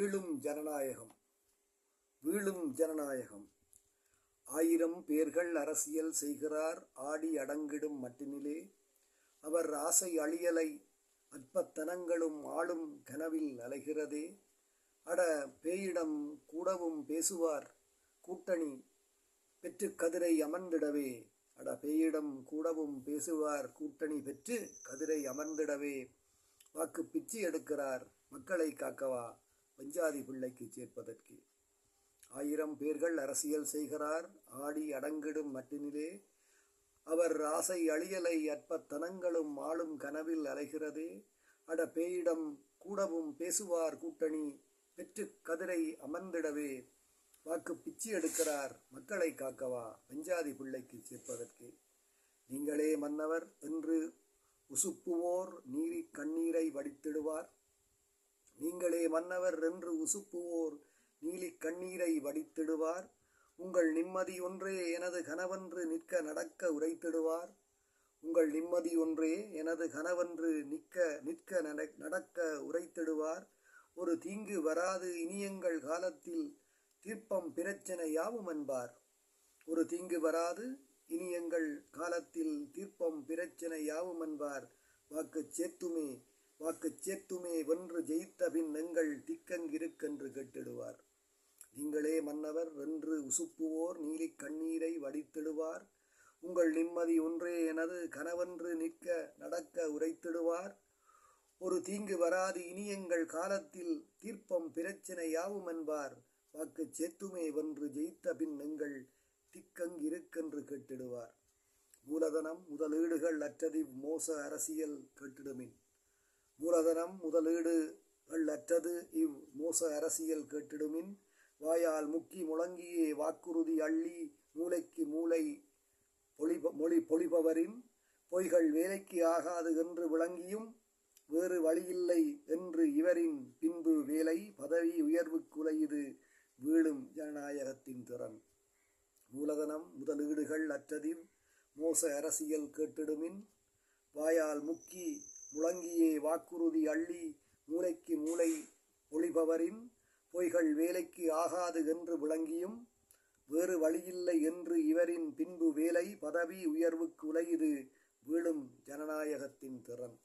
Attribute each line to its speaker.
Speaker 1: வீழும் ஜனநாயகம். வீழும் ஜனநாயகம். ஆயிரம் பேர்கள் அரசியல் செய்கிறார் ஆடி அடங்கிடும் மட்டினிலே. அவர் ஆசை அழியலை அற்பத்தனங்களும் ஆளும் கனவில் அலைகிறதே. அட பேயிடம் கூடவும் பேசுவார் கூட்டணி பெற்று கதிரை அமர்ந்திடவே. அட பேயிடம் கூடவும் பேசுவார் கூட்டணி பெற்று கதிரை அமர்ந்திடவே. வாக்கு பிச்சு எடுக்கிறார் மக்களை காக்கவா? பஞ்சாதி பிள்ளைக்கு சேர்ப்பதற்கு. ஆயிரம் பேர்கள் அரசியல் செய்கிறார் ஆடி அடங்கிடும் மட்டினிலே. அவர் ஆசை அழியலை அற்பத்தனங்களும் ஆளும் கனவில் அலைகிறதே. அட பேயிடம் கூடவும் பேசுவார் கூட்டணி பெற்று கதிரை அமர்ந்திடவே. வாக்கு பிச்சு எடுக்கிறார் மக்களை காக்கவா பஞ்சாதி பிள்ளைக்கு சேர்ப்பதற்கு. நீங்களே மன்னவர் என்று உசுப்புவோர் நீரி கண்ணீரை வடித்திடுவார். நீங்களே மன்னவர் என்று உசுப்புவோர் நீலிக் கண்ணீரை வடித்திடுவார். உங்கள் நிம்மதி ஒன்றே எனது கனவன்று நிற்க நடக்க உரைத்திடுவார். உங்கள் நிம்மதி ஒன்றே எனது கனவன்று நிற்க நிற்க நடக்க உரைத்திடுவார். ஒரு தீங்கு வராது இனியங்கள் காலத்தில் தீர்ப்பம் பிரச்சனை யாவும் என்பார். ஒரு தீங்கு வராது இனியங்கள் காலத்தில் தீர்ப்பம் பிரச்சனை யாவும் என்பார். வாக்கு சேத்துமே வாக்கு சேத்துமே வென்று ஜெயித்த பின் எங்கள் திக்கங்கிருக்கென்று கேட்டிடுவார். நீங்களே மன்னவர் வென்று உசுப்புவோர் நீலி கண்ணீரை வடித்திடுவார். உங்கள் நிம்மதி ஒன்றே எனது கனவென்று நிற்க நடக்க உரைத்திடுவார். ஒரு தீங்கு வராது இனி எங்கள் காலத்தில் தீர்ப்பம் பிரச்சனை யாவும் என்பார் வாக்கு சேத்துமே வென்று ஜெயித்த பின் எங்கள் திக்கங்கிருக்கென்று கேட்டிடுவார். மூலதனம் முதலீடுகள் அற்றதி மோச அரசியல் கேட்டிடுமின். மூலதனம் முதலீடுகள் அற்றது இவ் மோச அரசியல் கேட்டிடுமின். வாயால் முக்கி முழங்கியே வாக்குறுதி அள்ளி மூளைக்கு மூளை பொழிப மொழி பொழிபவரின். பொய்கள் வேலைக்கு ஆகாது என்று விளங்கியும் வேறு வழியில்லை என்று இவரின் பின்பு வேலை பதவி உயர்வுக்குலையுது வீழும் ஜனநாயகத்தின் திறன். மூலதனம் முதலீடுகள் அற்றதின் மோச அரசியல் கேட்டிடுமின். வாயால் முக்கி முழங்கியே வாக்குறுதி அள்ளி மூளைக்கு மூளை ஒளிபவரின் பொய்கள் வேலைக்கு ஆகாது என்று விளங்கியும் வேறு வழியில்லை என்று இவரின் பின்பு வேலை பதவி உயர்வுக்கு உலையுது வீழும் ஜனநாயகத்தின் திறன்.